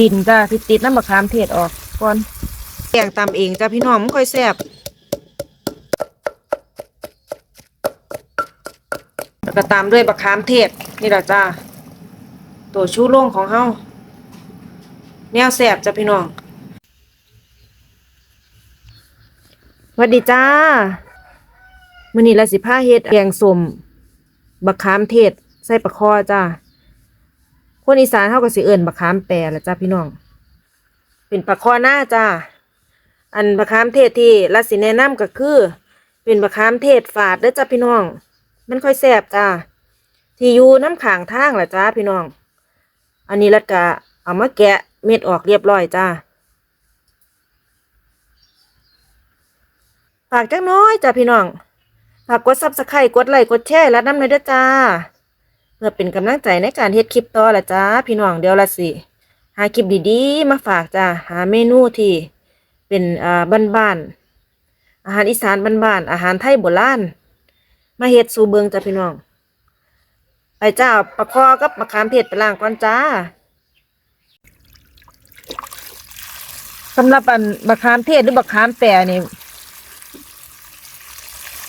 ดินจ้าที่ติดน้ำมะขามเทศออกก่อนแกงตำเองจ้าพี่น้องมันค่อยแซ่บแล้วก็ตามด้วยมะขามเทศนี่แหละจ้าตัวชูโร่งของเฮาแนวแซ่บจ้าพี่น้องสวัสดีจ้ามื้อนี้ละสิพาเฮ็ดแกงสมบักขามเทศ ใส่ปลาคอจ้า คนอีสานเขาก็สิเอิ้นบักขามแปรละจ้าพี่น้อง เป็นปลาคอหน้าจ้า อันบักขามเทศที่รัสิแนะนำก็คือ เป็นบักขามเทศฝาดเด้อจ้าพี่น้อง มันค่อยแซ่บจ้า ที่อยู่น้ำขางทางละจ้าพี่น้อง อันนี้รัดกะเอามาแกะเม็ดออกเรียบร้อยจ้าฝากจักน้อยจ้าพี่น้องฝากกดซับสไครต์กดไลค์กดแชร์และน้ำเลยเด้อจ้า พื่อเป็นกำลังใจในการเฮ็ดคลิปต่อละจ้าพี่น้องเดี๋ยวละสิหาคลิปดีๆ มาฝากจ้าหาเมนูที่เป็นอ่าบ้านๆอาหารอีสานบ้านๆอาหารไทยโบราณมาเฮ็ดสู่เบิงจ้าพี่น้อง ไปจ้าเอาปลาคอกับมะขามเผ็ดไปล้างก่อนจ้าสำหรับอันมะขามเทศหรือมะขามแปรนี่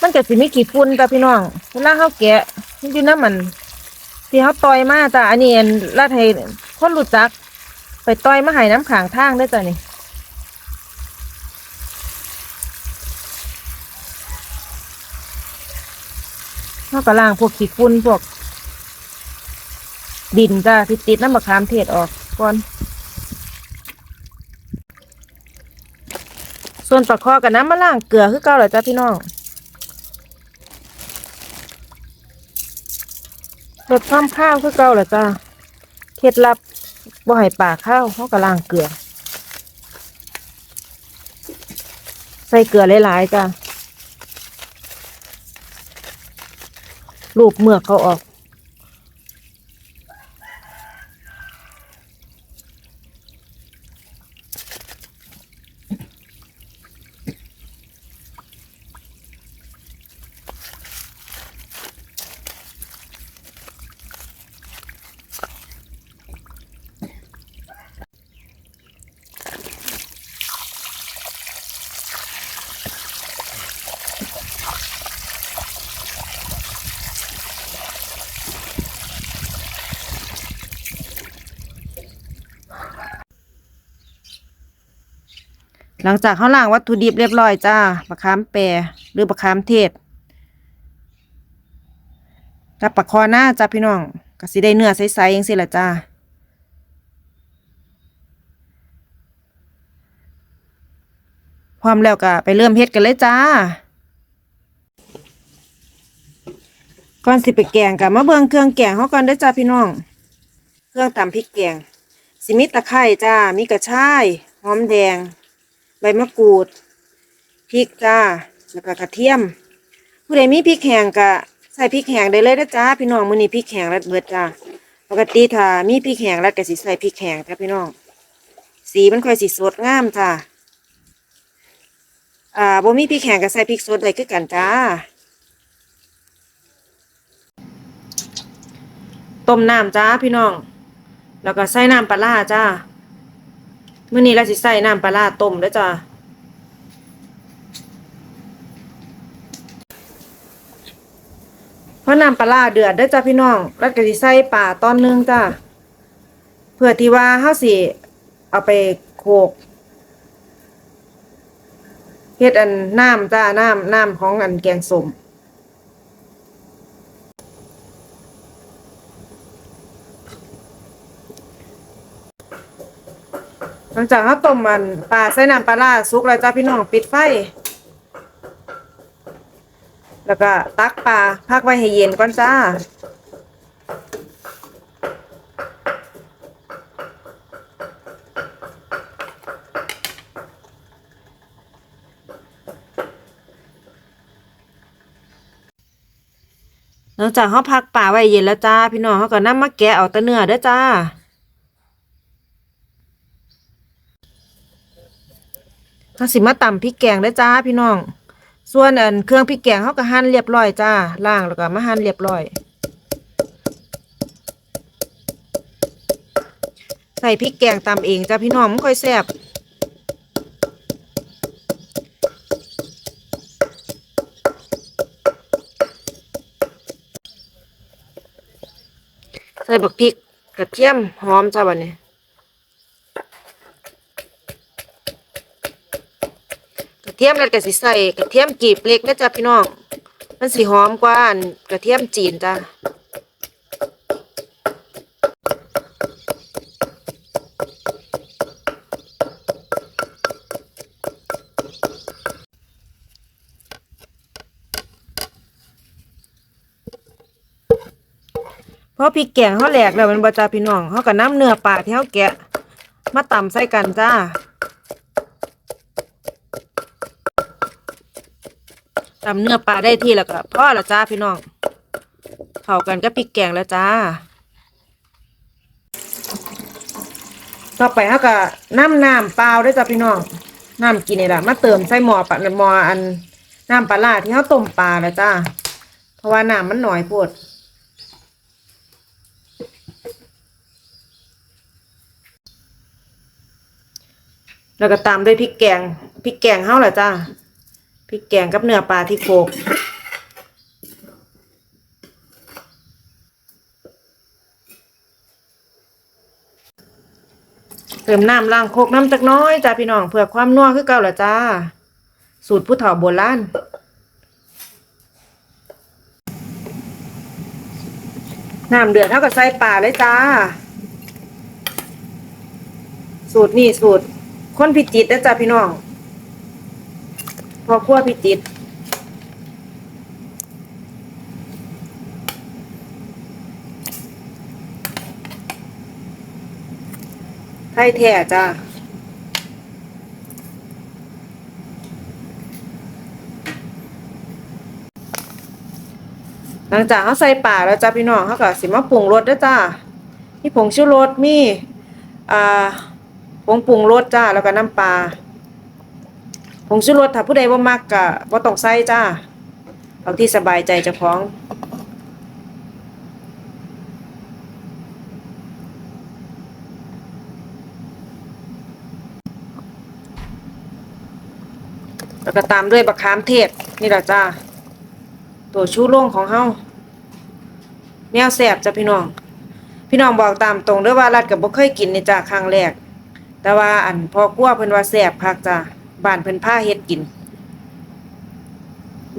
มันก็สิมีขี้ฝุ่นจ้าพี่น้องเวลาเฮาแกะมันอยู่น้ำมัน ที่เขาต่อยมาจ้ะอันนี้อันลาดให้คนรู้จัก ไปต่อยมาให้น้ำขางทางได้จ้ะนี่เขาก็ล้างพวกขี้ฝุ่นพวก ดินจ้ะที่ติดน้ำมะขามเทศออกก่อน ส่วนปลาคอกับน้ำมะล่างเกลือคือเก่าเหรอจ้ะพี่น้อง ลดความข้าวคือเก่าแหละจ้าเคล็ดลับบ่ให้ป่าข้าวเขาก็ล้างเกลือ ใส่เกลือหลายๆจ้าลูบเมือกเขาออก หลังจากเขาล้างวัตถุดิบเรียบร้อยจ้ามะขามแปรหรือมะขามเทศ กับปลาคอหน้าจ้าพี่น้องก็สิได้เนื้อใสๆอย่างสิละจ้าพร้อมแล้วก็ไปเริ่มเฮ็ดกันเลยจ้าก่อนสิไปแกงกับมาเบิ่งเครื่องแกงเขาก่อนเด้จ้าพี่น้อง เครื่องตำพริกแกงสิมีตะไคร้จ้ามีกระชายหอมแดง ใบมะกรูดพริกจ้าแล้วก็กระเทียม ผู้ใดมีพริกแห้งก็ใส่พริกแห้งได้เลยนะจ้าพี่น้องมื้อนี้พริกแห้งรัดเบิดจ้าปกติถ้ามีพริกแห้งรัดก็สิใส่พริกแห้งจ้าพี่น้อง สีมันค่อยสิสดงามจ้าอ่าบ่มีพริกแห้งก็ใส่พริกสดได้คือกันจ้าต้มน้ำจ้าพี่น้อง แล้วก็ใส่น้ำปลาร้าจ้า มื้อนี้เราสิใส่น้ำปลาร้าต้มด้อจ้าเพราะน้ำปลาร้าเดือดด้อจ้าพี่น้องแล้วก็สิใส่ปลาตอนนึงจ้าเพื่อที่ว่าเฮาสิเอาไปโขลกเฮ็ดอันน้ำจ้าน้ำน้ำของอันแกงส้ม หลังจากเราต้มมันปลาใส่น้ำปลาร้าสุกแล้วจ้าพี่น้องปิดไฟ แล้วก็ตักปลาพักไว้ให้เย็นก่อนจ้าหลังจากเขาพักปลาไว้เย็นแล้วจ้า พี่น้องเขาก็นำมาแกะเอาแต่เนื้อเด้อจ้า เขาสิมาตำพริกแกงได้จ้าพี่น้อง ส่วนอันเครื่องพริกแกงเขาก็หั่นเรียบร้อยจ้าล้างแล้วก็มาหั่นเรียบร้อย ใส่พริกแกงตำเองจ้ะพี่น้องมันค่อยแซ่บใส่บักพริกกระเทียมหอมจ้ะบัดนี้ กระเทียมแล้วก็สิใส่กระเทียมกีบเล็กนะจ๊ะพี่น้อง มันสิหอมกว่าอันกระเทียมจีนจ้ะพอพริกแกงเขาแหลกแล้วมันบ่จ้าพี่น้องเขาก็น้ำเนื้อปลาที่เขาแกะ มาตำใส่กันจ้า ตำเนื้อปลาได้ที่แล้วก็พ่อละจ้าพี่น้องเข้ากันก็พริกแกงแล้วจ้า ต่อไปเขาก็น้ำน้ำเปล่าด้วยจ้าพี่น้องน้ำกินนี่แหละมาเติมใส่หม้อปะหม้ออันน้ำปลาร้าที่เขาต้มปลาแล้วจ้า เพราะว่าน้ำมันหน่อยโพดแล้วก็ตามด้วยพริกแกงพริกแกงเฮาแหละจ้า พริกแกงกับเนื้อปลาที่โขกเติมน้ำล้างโคกน้ำจักน้อยจ้าพี่น้องเพื่อความนัวคือเก่าละจ้า สูตรผู้เฒ่าโบราณน้ำเดือดเท่ากับใส่ปลาเลยจ้า สูตรนี่สูตรคนพิจิตรนะจ้าพี่น้อง พอคั่วพิจิตรไทยแท้จ้าหลังจากเขาใส่ป่าแล้วจ้าพี่น้องเขาก็สิมาปรุงรสด้วยจ้ามีผงชูรสมีอ่าผงปรุงรสจ้าแล้วก็น้ำปลา ผงชูรสถ้าผู้ใดบ่มักก็บ่ต้องใส่จ้า เอาที่สบายใจเจ้าของ แล้วก็ตามด้วยบักขามเทศ นี่แหละจ้า ตัวชูโร่งของเฮาแนวแซ่บจ้ะพี่น้อง พี่น้องบอกตามตรงเด้อว่ารัดกับบ่เคยกินนี่จ้าครั้งแรก แต่ว่าอันพอครัวเพิ่นว่าแซ่บคักจ้า บ้านเพิ่นพาเฮ็ดกิน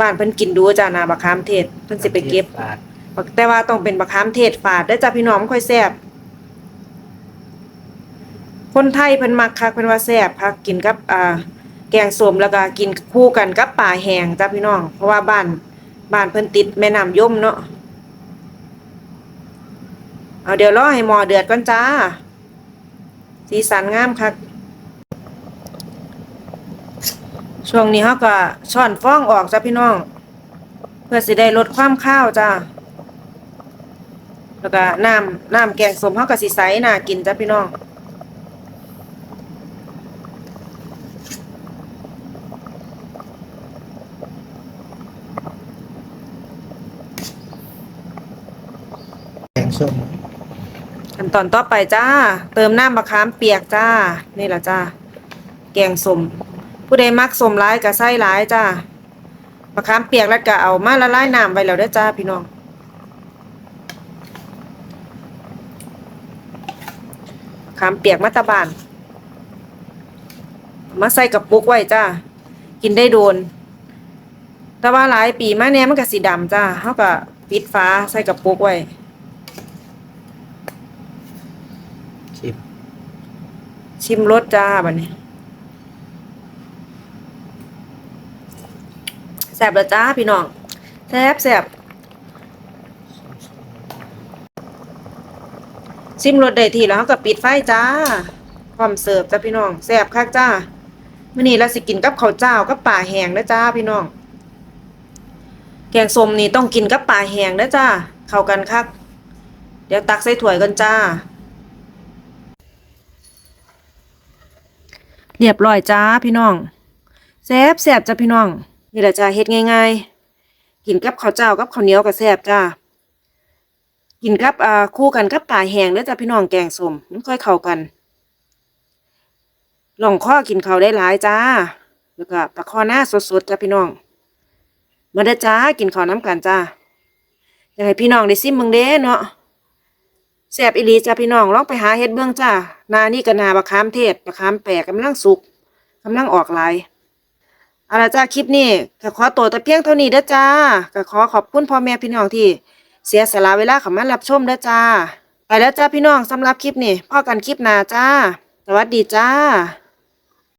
บ้านเพิ่นกินดูจ้านาบักขามเทศ เพิ่นสิไปเก็บบาทบักแต่ว่าต้องเป็นบักขามเทศฝาดเด้อจ้าพี่น้องมันค่อยแซ่บคนไทยเพิ่นมักคักเพิ่นว่าแซ่บคักกินกับอ่าแกงส้มแล้วก็กินคู่กันกับปลาแห้งจ้าพี่น้อง เพราะว่าบ้านบ้านเพิ่นติดแม่น้ำยมเนาะเอาเดี๋ยวรอให้หม้อเดือดก่อนจ้า สีสันงามคัก ช่วงนี้เขาก็ช้อนฟองออกจ้าพี่น้อง เพื่อสิได้ลดความข้าวจ้าแล้วก็น้ำน้ำแกงส้มเขาก็สิใสน่ากินจ้าพี่น้องแกงส้มขั้นตอนต่อไปจ้า เติมน้ำมะขามเปียกจ้า นี่แหละจ้า แกงสม ผู้ใดมักสมร้ายก็ใส่ร้ายจ้ามะขามเปียกแล้วก็เอามาละลายน้ำไว้แล้วเด้อจ้าพี่น้องมะขามเปียกมัตตบาน มาใส่กับปุกไว้จ้า กินได้โดน แต่ว่าหลายปีมาแน่มันก็สีดำจ้าเขาก็ปิดฟ้าใส่กับปุกไว้ชิม ชิมรสจ้าบัดนี้ แซ่บแล้วจ้าพี่น้องแซ่บแซ่บชิมรสได้ทีแล้วก็ปิดไฟจ้าพร้อมเสิร์ฟจ้าพี่น้องแซ่บคักจ้ามื้อนี้เราสิกินกับข้าวเจ้ากับป่าแห้งนะจ้าพี่น้อง แกงส้มนี่ต้องกินกับป่าแห้งนะจ้าเข้ากันคัก เดี๋ยวตักใส่ถ้วยกันจ้า เรียบร้อยจ้าพี่น้องแซ่บแซ่บจ้าพี่น้อง นี่แหละจ้าเฮ็ดง่ายๆ กินกับข้าวเจ้ากับข้าวเหนียวก็แซ่บจ้ากินกับอ่าคู่กันกับปลาแห้งเด้อจ้าพี่น้องแกงส้มมันค่อยเข้ากันลองข้อกินข้าวได้หลายจ้า แล้วก็ปลาคอหน้าสดๆจ้าพี่น้องมาเด้อจ้ากินข้าวน้ำกันจ้าอยากให้พี่น้องได้ซิมเบิ่งเด้เนาะแซ่บอีหลีจ้าพี่น้องลองไปหาเฮ็ดเบิ่งจ้านานี่ก็นาบักขามเทศบักขามแปลกกำลังสุกกำลังออกหลาย เอาละจ้าคลิปนี้ก็ขอตัวแต่เพียงเท่านี้เด้อจ้าก็ขอขอบคุณพ่อแม่พี่น้องที่ เสียสละเวลาเข้ามารับชมเด้อจ้าไปแล้วจ้าพี่น้องสำหรับคลิปนี้พ่อกันคลิปหน้าจ้า สวัสดีจ้า